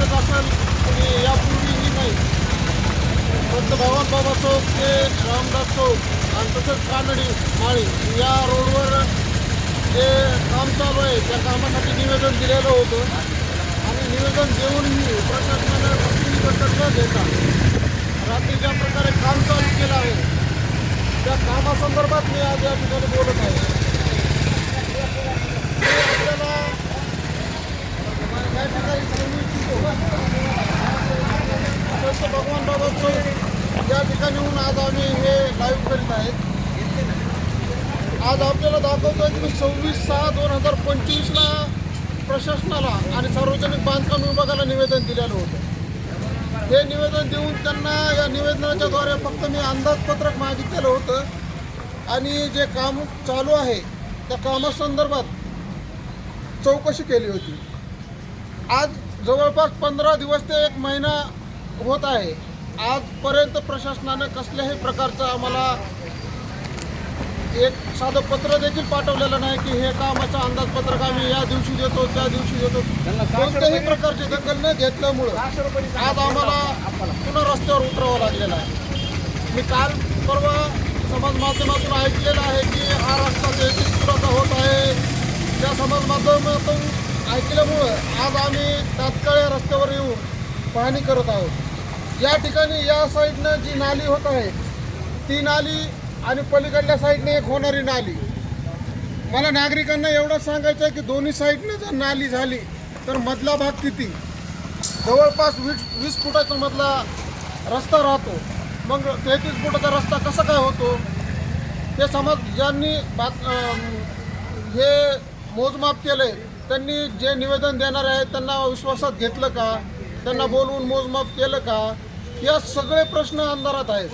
Channel आणि यापूर्वीही नाही. संत भगवान बाबा चौक ते रामदास चौक आणि तसंच कानडी माळी या रोडवर जे काम चालू आहे. त्या कामासाठी निवेदन दिलेलं होतं. आणि निवेदन देऊनही प्रशासनानं कसलीही दखल न घेता रात्री ज्या प्रकारे काम चालू केलं आहे त्या कामासंदर्भात मी आज या ठिकाणी बोलत आहे. आपल्याला या ठिकाणी सांगू इच्छितो संत भगवान बाबा चौक या ठिकाणीहून आज आम्ही हे लाईव्ह करीत आहेत आज आपल्याला दाखवतोय की सव्वीस सहा दोन हजार पंचवीसला प्रशासनाला आणि सार्वजनिक बांधकाम विभागाला निवेदन दिलेलं होतं. हे निवेदन देऊन त्यांना या निवेदनाच्या द्वारे फक्त मी अंदाजपत्रक मागितलेलं होतं. आणि जे काम चालू आहे त्या कामासंदर्भात चौकशी केली होती. आज जवळपास पंधरा दिवस ते एक महिना होत आहे. आजपर्यंत प्रशासनानं कसल्याही प्रकारचं आम्हाला एक साधं पत्र देखील पाठवलेलं नाही की हे कामाचं अंदाजपत्रक आम्ही या दिवशी देतो त्या दिवशी देतो. कोणत्याही प्रकारची दखल न घेतल्यामुळं आज आम्हाला पुन्हा रस्त्यावर उतरावं लागलेलं आहे. मी काल परवा समाज माध्यमातून ऐकलेलं आहे की हा रस्ता तेहतीस फुटाचा होत आहे. त्या समाज माध्यमातून ऐकल्यामुळं आज आम्ही तात्काळ या रस्त्यावर येऊन पाहणी करत आहोत. या ठिकाणी या साईडनं जी नाली होत आहे ती नाली आणि पलीकडल्या साईडने एक होणारी नाली. मला नागरिकांना एवढं सांगायचं आहे की दोन्ही साईडनं जर नाली झाली तर मधला भाग किती? जवळपास वीस वीस फुटाचा मधला रस्ता राहतो. मग तेहतीस फुटाचा रस्ता कसा काय होतो? ते समाज ज्यांनी बात हे मोजमाप केले त्यांनी जे निवेदन देणार आहे त्यांना विश्वासात घेतलं का? त्यांना बोलवून मोजमाप केलं का? या सगळे प्रश्न अंधारात आहेत.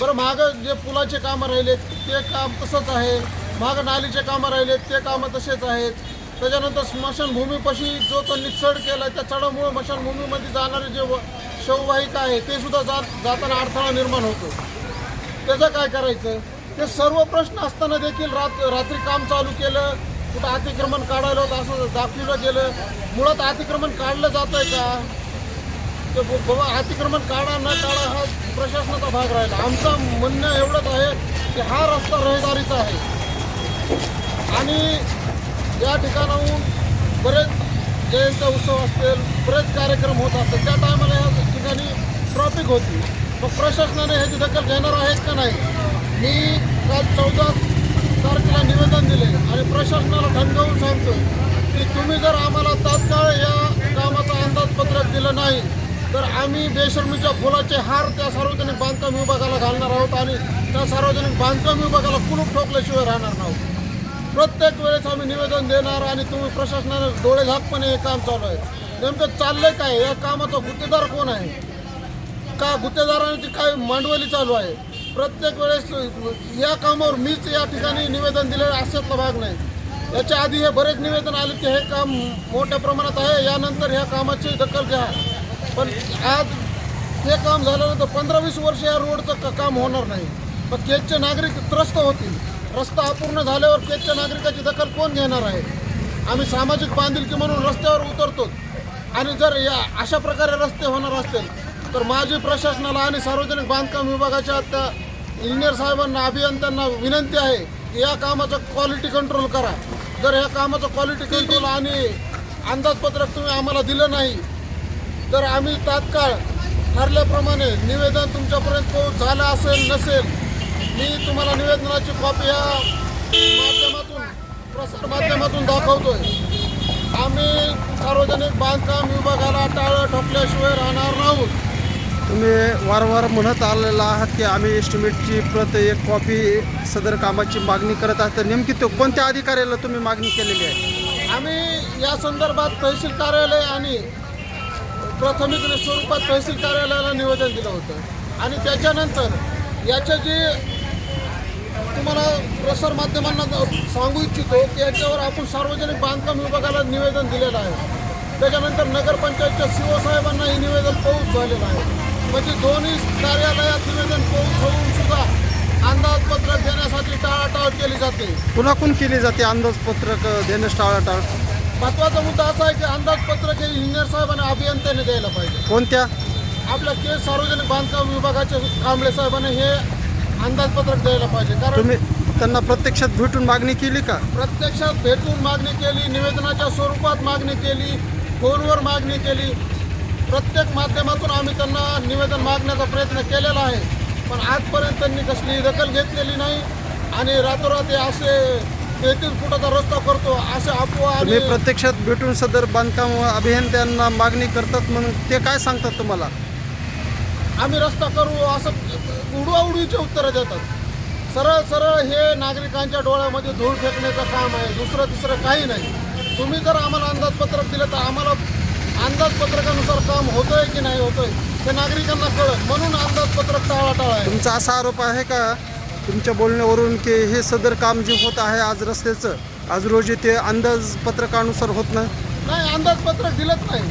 बरं मागं जे पुलाचे कामं राहिले ते काम तसंच आहे. मागं नालीचे कामं राहिले ते कामं तसेच आहेत. त्याच्यानंतर स्मशानभूमीपाशी जो त्यांनी चढ केला त्या चढामुळे स्मशानभूमीमध्ये जाणारे जे व- शववाहिका आहे ते सुद्धा जात जाताना अडथळा निर्माण होतो. त्याचं काय करायचं? ते सर्व प्रश्न असताना देखील रात रात्री काम चालू केलं कुठं अतिक्रमण काढायला होतं असं दाखवलं गेलं. मुळात अतिक्रमण काढलं जात आहे का? ते बाबा अतिक्रमण काढा न काढा हा प्रशासनाचा भाग राहिला. आमचं म्हणणं एवढंच आहे की हा रस्ता रहदारीचा आहे. आणि या ठिकाणाहून बरेच जयंती उत्सव असतील बरेच कार्यक्रम होत असतात त्या टायमाला या ठिकाणी ट्रॉफिक होती. मग प्रशासनाने ह्याची दखल घेणार आहेत का नाही? मी काल चौदा तारखेला निवेदन दिले आणि प्रशासनाला ठणकावून सांगतो की तुम्ही जर आम्हाला तात्काळ या कामाचं अंदाजपत्रक दिलं नाही तर आम्ही बेशर्मीच्या फुलाचे हार त्या सार्वजनिक बांधकाम विभागाला घालणार आहोत आणि त्या सार्वजनिक बांधकाम विभागाला कुलूप ठोकल्याशिवाय राहणार नाहोत प्रत्येक वेळेस आम्ही निवेदन देणार आणि तुम्ही प्रशासनाने डोळे झाकपणे हे काम चालू आहे. नेमकं चाललंय काय? या कामाचा गुत्तेदार कोण आहे? का गुत्तेदारांची काय मांडवली चालू आहे? प्रत्येक वेळेस या कामावर मीच या ठिकाणी निवेदन दिलेलं अशातला भाग नाही. याच्या आधी हे बरेच निवेदन आले की हे काम मोठ्या प्रमाणात आहे. यानंतर ह्या कामाची दखल घ्या. पण आज हे काम झाल्यानंतर पंधरा वीस वर्ष या रोडचं काम होणार नाही. पण केजचे नागरिक त्रस्त होतील. रस्ता अपूर्ण झाल्यावर केजच्या नागरिकाची दखल कोण घेणार आहे? आम्ही सामाजिक बांधिलकी म्हणून रस्त्यावर उतरतो. आणि जर या अशा प्रकारे रस्ते होणार असतील तर माजी प्रशासनाला आणि सार्वजनिक बांधकाम विभागाच्या त्या इंजिनियर साहेबांना अभियंत्यांना विनंती आहे की या कामाचं क्वालिटी कंट्रोल करा. जर या कामाचं क्वालिटी कंट्रोल आणि अंदाजपत्रक तुम्ही आम्हाला दिलं नाही तर आम्ही तात्काळ ठरल्याप्रमाणे निवेदन तुमच्यापर्यंत पोहोच झालं असेल नसेल मी तुम्हाला निवेदनाची कॉपी या माध्यमातून प्रसार माध्यमातून दाखवतोय. आम्ही सार्वजनिक बांधकाम विभागाला टाळं ठोकल्याशिवाय राहणार नाहोत तुम्ही वारंवार म्हणत आलेला आहात की आम्ही एस्टिमेटची प्रत एक कॉपी सदर कामाची मागणी करत आहात. तर नेमकी तो कोणत्या अधिकाऱ्याला तुम्ही मागणी केलेली आहे? आम्ही या संदर्भात तहसील कार्यालय आणि प्राथमिक स्वरूपात तहसील कार्यालयाला निवेदन दिलं होतं. आणि त्याच्यानंतर याच्या जे तुम्हाला प्रसार माध्यमांना सांगू इच्छितो की याच्यावर आपण सार्वजनिक बांधकाम विभागाला निवेदन दिलेलं आहे. त्याच्यानंतर नगरपंचायतच्या सीओ साहेबांना हे निवेदन पोहोच झालेलं आहे. म्हणजे दोन्ही कार्यालयात निवेदन पोहोच होऊन सुद्धा अंदाजपत्रक देण्यासाठी टाळाटाळ केली जाते. कुणाकून केली जाते अंदाजपत्रक देण्यास टाळाटाळ? महत्त्वाचा मुद्दा असा आहे की अंदाजपत्रक हे इंजिनियर साहेबांना अभियंत्याने द्यायला पाहिजे. कोणत्या? आपल्या के सार्वजनिक बांधकाम विभागाचे कांबळे साहेबांनी हे अंदाजपत्रक द्यायला पाहिजे. कारण तुम्ही त्यांना प्रत्यक्षात भेटून मागणी केली का? प्रत्यक्षात भेटून मागणी केली निवेदनाच्या स्वरूपात मागणी केली फोनवर मागणी केली. प्रत्येक माध्यमातून आम्ही त्यांना निवेदन मागण्याचा प्रयत्न केलेला आहे. पण आजपर्यंत त्यांनी कसली दखल घेतलेली नाही. आणि रातोरात हे असे तेहतीस फुटाचा रस्ता करतो असे अफवा तुम्ही आणि प्रत्यक्षात भेटून सदर बांधकाम अभियंत्यांना मागणी करतात म्हणून ते काय सांगतात तुम्हाला? आम्ही रस्ता करू असं उडवाउडवीचे उत्तरं देतात. सरळ सरळ हे नागरिकांच्या डोळ्यामध्ये धूळ फेकण्याचं काम आहे दुसरं तिसरं काही नाही. तुम्ही जर आम्हाला अंदाजपत्रक दिलं तर आम्हाला अंदाजपत्रकानुसार काम होतंय की नाही होतंय हे नागरिकांना कळत म्हणून अंदाजपत्रक टाळाटाळ आहे. तुमचा असा आरोप आहे का? तुमच्या बोलण्यावरून की हे सदर काम जे होत आहे आज रस्त्याचं आज रोजी ते अंदाजपत्रकानुसार होत नाही? नाही अंदाजपत्रक दिलंच नाही.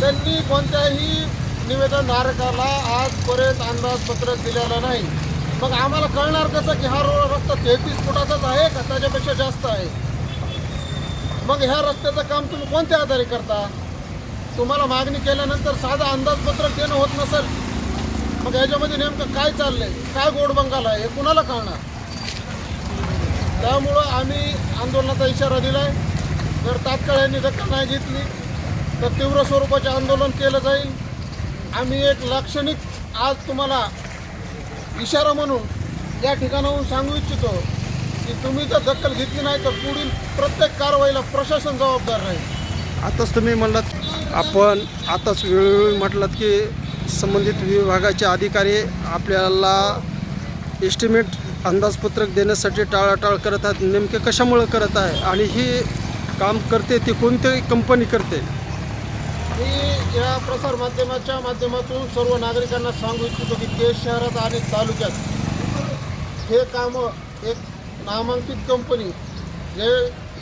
त्यांनी कोणत्याही निवेदनधारकाला आजपर्यंत अंदाजपत्रक दिलेलं नाही. मग आम्हाला कळणार कसं की हा रोड रस्ता तेहतीस फुटाचाच आहे का त्याच्यापेक्षा जास्त आहे? मग ह्या रस्त्याचं काम तुम्ही कोणत्या आधारे करता? तुम्हाला मागणी केल्यानंतर साधं अंदाजपत्रक देणं होत नसेल. मग याच्यामध्ये नेमकं काय चाललंय? काय गोडबंगाला आहे? हे कुणाला कळणार? त्यामुळं आम्ही आंदोलनाचा इशारा दिलाय. जर तात्काळ यांनी दखल नाही घेतली तर तीव्र स्वरूपाचे आंदोलन केलं जाईल. आम्ही एक लाक्षणिक आज तुम्हाला इशारा म्हणून या ठिकाणाहून सांगू इच्छितो की तुम्ही जर दखल घेतली नाही तर पुढील प्रत्येक कारवाईला प्रशासन जबाबदार राहील. आताच तुम्ही म्हणलात आपण आताच वेळोवेळी म्हटलात की संबंधित विभागाचे अधिकारी आपल्याला एस्टिमेट अंदाजपत्रक देण्यासाठी टाळाटाळ करत आहेत. नेमके कशामुळे करत आहे? आणि ही काम करते ती कोणती कंपनी करते? मी या प्रसार माध्यमाच्या माध्यमातून सर्व नागरिकांना सांगू इच्छितो की केस शहरात आणि तालुक्यात हे कामं एक नामांकित कंपनी जे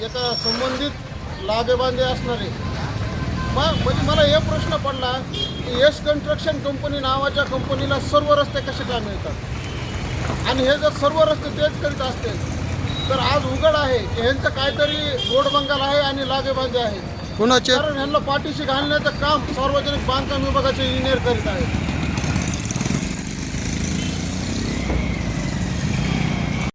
एका संबंधित लागेबांधे असणारे मग म्हणजे मला हे प्रश्न पडला की यश कन्स्ट्रक्शन कंपनी नावाच्या कंपनीला सर्व रस्ते कसे काय मिळतात? आणि हे जर सर्व रस्ते तेच करीत असतील तर आज उघड आहे की ह्यांचं काहीतरी गोडबंगाल आहे आणि लागेबांधे आहे. कोणाचे? कारण ह्यांना पाठीशी घालण्याचं काम सार्वजनिक बांधकाम विभागाचे इंजिनियर करीत आहेत.